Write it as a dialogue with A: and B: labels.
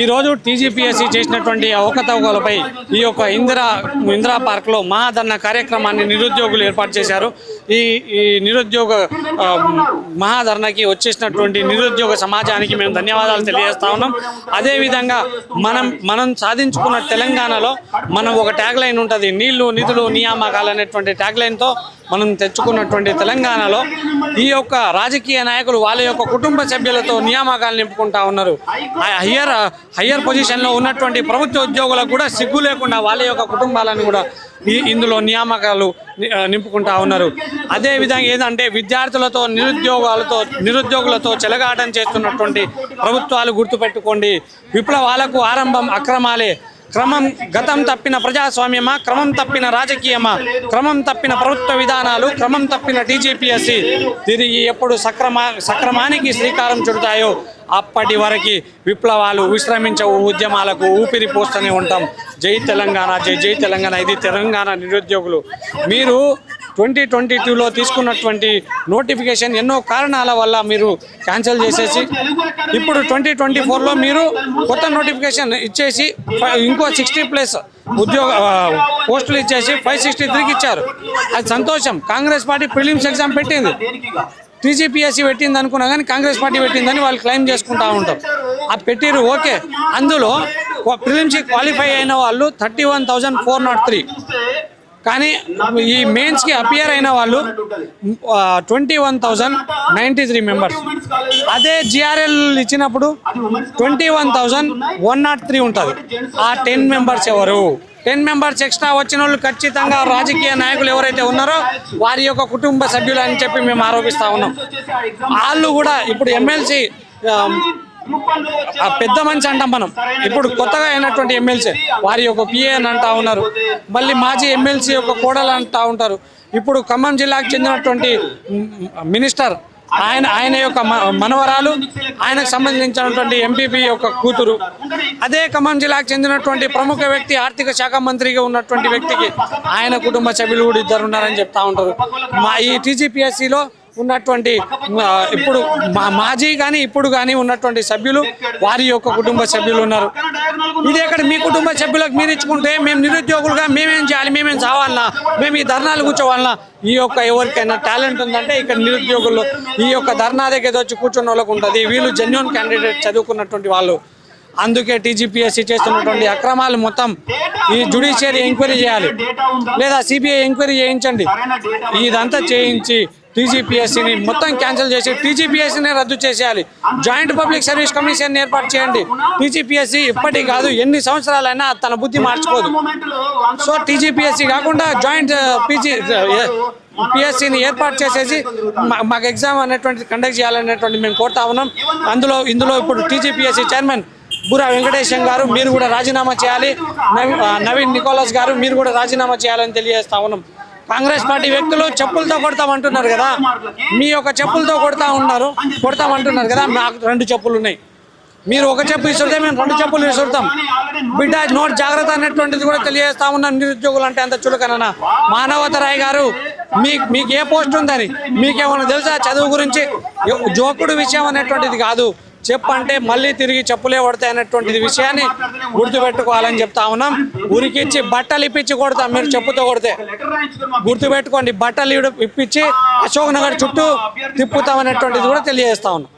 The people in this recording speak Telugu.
A: ఈరోజు టీజీపీఎస్సీ చేసినటువంటి అవకతవకలపై ఈ యొక్క ఇందిరా ఇందిరా పార్క్లో మహాధర్ణ కార్యక్రమాన్ని నిరుద్యోగులు ఏర్పాటు చేశారు. ఈ ఈ నిరుద్యోగ ఆ, మహాధర్నకి వచ్చేసినటువంటి నిరుద్యోగ సమాజానికి మేము ధన్యవాదాలు తెలియజేస్తా ఉన్నాం. అదేవిధంగా మనం మనం సాధించుకున్న తెలంగాణలో మనం ఒక ట్యాగ్ లైన్ ఉంటుంది. నీళ్ళు నిధులు నియామకాలు అనేటువంటి ట్యాగ్ లైన్తో మనం తెచ్చుకున్నటువంటి తెలంగాణలో ఈ యొక్క రాజకీయ నాయకులు వాళ్ళ యొక్క కుటుంబ సభ్యులతో నియామకాలు నింపుకుంటా ఉన్నారు. హయ్యర్ హయ్యర్ పొజిషన్లో ఉన్నటువంటి ప్రభుత్వ ఉద్యోగులకు కూడా సిగ్గు లేకుండా వాళ్ళ యొక్క కుటుంబాలను కూడా ఈ ఇందులో నియామకాలు ని- నింపుకుంటా ఉన్నారు. అదేవిధంగా ఏంటంటే విద్యార్థులతో నిరుద్యోగాలతో నిరుద్యోగులతో చెలగాటం చేస్తున్నటువంటి ప్రభుత్వాలు గుర్తుపెట్టుకోండి. విప్లవాలకు ఆరంభం అక్రమాలే. క్రమం గతం తప్పిన ప్రజాస్వామ్యమా? క్రమం తప్పిన రాజకీయమా? క్రమం తప్పిన ప్రభుత్వ విధానాలు? క్రమం తప్పిన టీజీపీఎస్సీ తిరిగి ఎప్పుడు సక్రమా సక్రమానికి శ్రీకారం చుడతాయో? అప్పటి వరకు విప్లవాలు విశ్రమించవు ఉద్యమాలకు ఊపిరి పోస్తూనే ఉంటాం. జై తెలంగాణ జై జై తెలంగాణ. ఇది తెలంగాణ నిరుద్యోగులు. మీరు ట్వంటీ ట్వంటీ టూలో తీసుకున్నటువంటి నోటిఫికేషన్ ఎన్నో కారణాల వల్ల మీరు క్యాన్సిల్ చేసేసి ఇప్పుడు ట్వంటీ ట్వంటీ ఫోర్లో మీరు కొత్త నోటిఫికేషన్ ఇచ్చేసి ఇంకో సిక్స్టీ ప్లస్ ఉద్యోగ పోస్టులు ఇచ్చేసి ఫైవ్ సిక్స్టీ త్రీకి ఇచ్చారు. అది సంతోషం. కాంగ్రెస్ పార్టీ ప్రిలిమ్స్ ఎగ్జామ్ పెట్టింది. టీజీపీఎస్సీ పెట్టింది అనుకున్నా కానీ కాంగ్రెస్ పార్టీ పెట్టిందని వాళ్ళు క్లెయిమ్ చేసుకుంటా ఉంటారు. ఆ పెట్టిరు ఓకే. అందులో ప్రిలిమ్స్కి క్వాలిఫై అయిన వాళ్ళు thirty one thousand four nought three. కానీ ఈ మెయిన్స్కి అపియర్ అయిన వాళ్ళు twenty one thousand ninety three members అదే జిఆర్ఎల్ ఇచ్చినప్పుడు twenty one thousand one nought three ఉంటుంది. ఆ టెన్ మెంబర్స్ ఎవరు? టెన్ మెంబర్స్ ఎక్స్ట్రా వచ్చిన వాళ్ళు ఖచ్చితంగా రాజకీయ నాయకులు ఎవరైతే ఉన్నారో వారి యొక్క కుటుంబ సభ్యులు అని చెప్పి మేము ఆరోపిస్తా ఉన్నాం. వాళ్ళు కూడా ఇప్పుడు ఎమ్మెల్సీ ఆ పెద్ద మనిషి అంటాం మనం. ఇప్పుడు కొత్తగా అయినటువంటి ఎమ్మెల్సీ వారి యొక్క పిఏ అని అంటా ఉన్నారు. మళ్ళీ మాజీ ఎమ్మెల్సీ యొక్క కోడలు అంటా ఉంటారు. ఇప్పుడు ఖమ్మం జిల్లాకు చెందినటువంటి మినిస్టర్ ఆయన ఆయన యొక్క మనవరాలు ఆయనకు సంబంధించినటువంటి ఎంపీపీ యొక్క కూతురు. అదే ఖమ్మం జిల్లాకు చెందినటువంటి ప్రముఖ వ్యక్తి ఆర్థిక శాఖ మంత్రిగా ఉన్నటువంటి వ్యక్తికి ఆయన కుటుంబ సభ్యులు కూడా ఇద్దరు ఉన్నారని చెప్తా ఉంటారు. మా ఈ టీజీపీఎస్సీలో ఉన్నటువంటి ఇప్పుడు మా మాజీ కానీ ఇప్పుడు కానీ ఉన్నటువంటి సభ్యులు వారి యొక్క కుటుంబ సభ్యులు ఉన్నారు. ఇది ఎక్కడ మీ కుటుంబ సభ్యులకు మీరు ఇచ్చుకుంటే మేము నిరుద్యోగులుగా మేమేం చేయాలి మేమేం చావాలన్నా మేము ఈ ధర్నాలు కూర్చోవాలన్నా ఈ యొక్క ఎవరికైనా టాలెంట్ ఉందంటే ఇక్కడ నిరుద్యోగుల్లో ఈ యొక్క ధర్నా దగ్గర వచ్చి కూర్చున్న వాళ్ళకు ఉంటుంది. వీళ్ళు జెన్యున్ క్యాండిడేట్ చదువుకున్నటువంటి వాళ్ళు. అందుకే టీజీపీఎస్సీ చేస్తున్నటువంటి అక్రమాలు మొత్తం ఈ జుడిషియరీ ఎంక్వైరీ చేయాలి. లేదా సిబిఐ ఎంక్వైరీ చేయించండి. ఇదంతా చేయించి టీజీపీఎస్సీని మొత్తం క్యాన్సిల్ చేసి టీజీపీఎస్సీని రద్దు చేసేయాలి. జాయింట్ పబ్లిక్ సర్వీస్ కమిషన్ ఏర్పాటు చేయండి. టీజీపీఎస్సీ ఇప్పటికి కాదు ఎన్ని సంవత్సరాలైనా తన బుద్ధి మార్చుకోదు. సో టీజీపీఎస్సీ కాకుండా జాయింట్ పీజీ పిఎస్సిని ఏర్పాటు చేసేసి మా- మాకు ఎగ్జామ్ అనేటువంటి కండక్ట్ చేయాలనేటువంటి మేము కోరుతా ఉన్నాం. అందులో ఇందులో ఇప్పుడు టీజీపీఎస్సీ చైర్మన్ బురా వెంకటేశం గారు మీరు కూడా రాజీనామా చేయాలి. నవీ- నవీన్ నికోలస్ గారు మీరు కూడా రాజీనామా చేయాలని తెలియజేస్తా ఉన్నాం. కాంగ్రెస్ పార్టీ వ్యక్తులు చెప్పులతో కొడతామంటున్నారు కదా. మీ యొక్క చెప్పులతో కొడతా ఉన్నారు. కొడతామంటున్నారు కదా. మాకు రెండు చెప్పులు ఉన్నాయి. మీరు ఒక చెప్పు ఇస్తుంటే మేము రెండు చెప్పులు ఇస్తుంటాం బిడ్డ నోట్ జాగ్రత్త అనేటువంటిది కూడా తెలియజేస్తా ఉన్నాం. నిరుద్యోగులు అంటే అంత చులకనన్నా మానవత రాయ్ గారు మీ మీకు ఏ పోస్ట్ ఉందని? మీకేమైనా తెలుసా? చదువు గురించి జోకుడు విషయం అనేటువంటిది కాదు. చెప్పంటే మళ్ళీ తిరిగి చెప్పులే పడతాయి అనేటువంటి విషయాన్ని గుర్తుపెట్టుకోవాలని చెప్తా ఉన్నాం. ఉరికిచ్చి బట్టలు ఇప్పించి కొడతాం. మీరు చెప్పుతో కొడితే గుర్తుపెట్టుకోండి. బట్టలు ఇప్పించి అశోక్ నగర్ చుట్టూ తిప్పుతాం అనేటువంటిది కూడా తెలియజేస్తా ఉన్నాం.